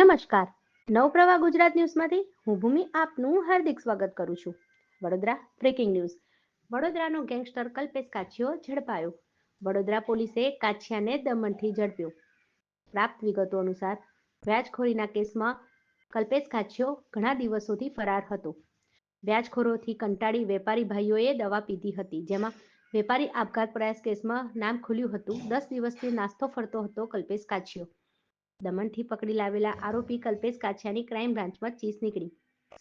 નમસ્કાર. નવપ્રવાહ ગુજરાત ન્યૂઝમાંથી હું ભૂમિ આપનું હાર્દિક સ્વાગત કરું છું. Vadodara breaking news. વડોદરાનો gangster Kalpesh Kachhiyo ઝડપાયો. વડોદરા પોલીસે કાછિયાને દમણથી ઝડપ્યો. પ્રાપ્ત વિગતો અનુસાર, વ્યાજખોરીના કેસમાં કલ્પેશ કાછિયો ઘણા દિવસોથી ફરાર હતો. વ્યાજખોરોથી કંટાળી વેપારી ભાઈઓએ દવા પીધી હતી, જેમાં વેપારી આપઘાત પ્રયાસ કેસમાં નામ ખુલ્યું હતું. દસ દિવસથી નાસ્તો ફરતો હતો કલ્પેશ કાછિયો દમણથી પકડી લાવેલા આરોપી કલ્પેશ કાછિયાની ક્રાઇમ બ્રાન્ચમાં ચીસ નીકળી.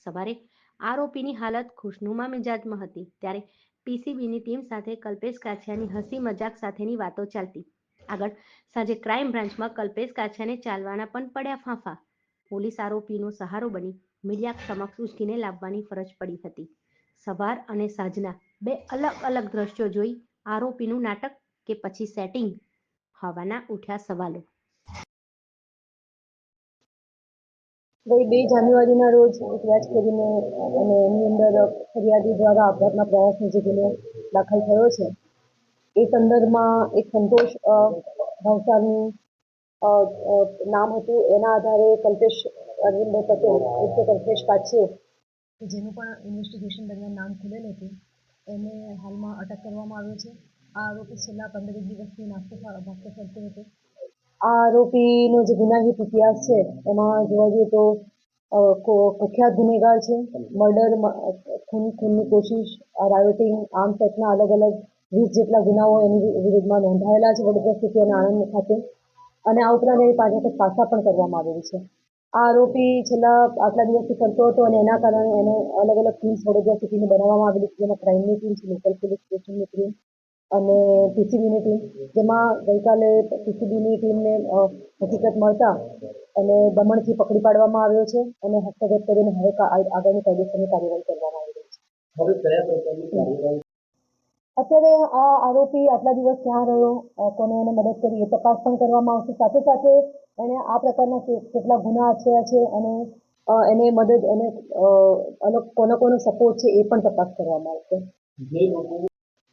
સવારે આરોપીની હાલત ખુશનુમા મિજાજમાં હતી. ત્યારે પીસીબીની ટીમ સાથે કલ્પેશ કાછિયાની હસી મજાક સાથેની વાતો ચાલતી. આગળ સાંજે ક્રાઇમ બ્રાન્ચમાં કલ્પેશ કાછિયાને ચાલવાના પણ પડ્યા ફાંફા. પોલીસ આરોપીનો સહારો બની મીડિયા સમક્ષ ઉચકીને લાવવાની ફરજ પડી હતી. સવાર અને સાંજના બે અલગ અલગ દ્રશ્યો જોઈ આરોપીનું નાટક કે પછી સેટિંગ? હવાના ઉઠ્યા સવાલો. ગઈ બે જાન્યુઆરીના રોજ એક કરીને અને એની અંદર ફરિયાદી દ્વારા આપઘાતના પ્રયાસની જે દાખલ થયો છે. એ સંદર્ભમાં એક સંતોષ ભાવસારનું નામ હતું. એના આધારે કલ્પેશ અરવિંદ પટેલ ઉર્ફે કલ્પેશ કાછીઓ કે જેનું પણ ઇન્વેસ્ટિગેશન દરમિયાન નામ ખુલેલ હતું, એને હાલમાં અટક કરવામાં આવ્યો છે. આ આરોપી છેલ્લા પંદર દિવસથી નાસ્તો નાસ્તો કરતો હતો. આ આરોપીનો જે ગુનાહિત ઇતિહાસ છે, એમાં જોવા જઈએ તો કુખ્યાત ગુનેગાર છે, મર્ડર ખૂન, ખૂનની કોશિશ, રાયોટિંગ, આર્મ સેટના અલગ અલગ વીસ જેટલા ગુનાઓ એની વિરુદ્ધમાં નોંધાયેલા છે, વડોદરા સ્થિતિ અને આણંદ ખાતે. અને આ ઉપરાંત એની પાછળ પાસા પણ કરવામાં આવેલી છે. આ આરોપી છેલ્લા આટલા દિવસથી ફરતો હતો અને એના કારણે એને અલગ અલગ ટીમ્સ વડોદરા સિટીની બનાવવામાં આવેલી છે, જેમાં ક્રાઇમની ટીમ છે લોકલ પોલીસ સ્ટેશનની ટીમ અને પીસીબીની ટીમ જેમાં ગઈકાલે પીસીબીની ટીમને હકીકત મળતા અને દમણથી પકડી પાડવામાં આવ્યો છે અને હસ્તગત કરીને હવે આગળની કાયદેસરની કાર્યવાહી કરવામાં આવી રહી છે. અત્યારે આ આરોપી આટલા દિવસ ક્યાં રહ્યો કોને એને મદદ કરી એ તપાસ પણ કરવામાં આવશે. સાથે સાથે એણે આ પ્રકારના કેટલા ગુના આચર્યા છે અને એને મદદ એને કોનો કોનો સપોર્ટ છે એ પણ તપાસ કરવામાં આવશે.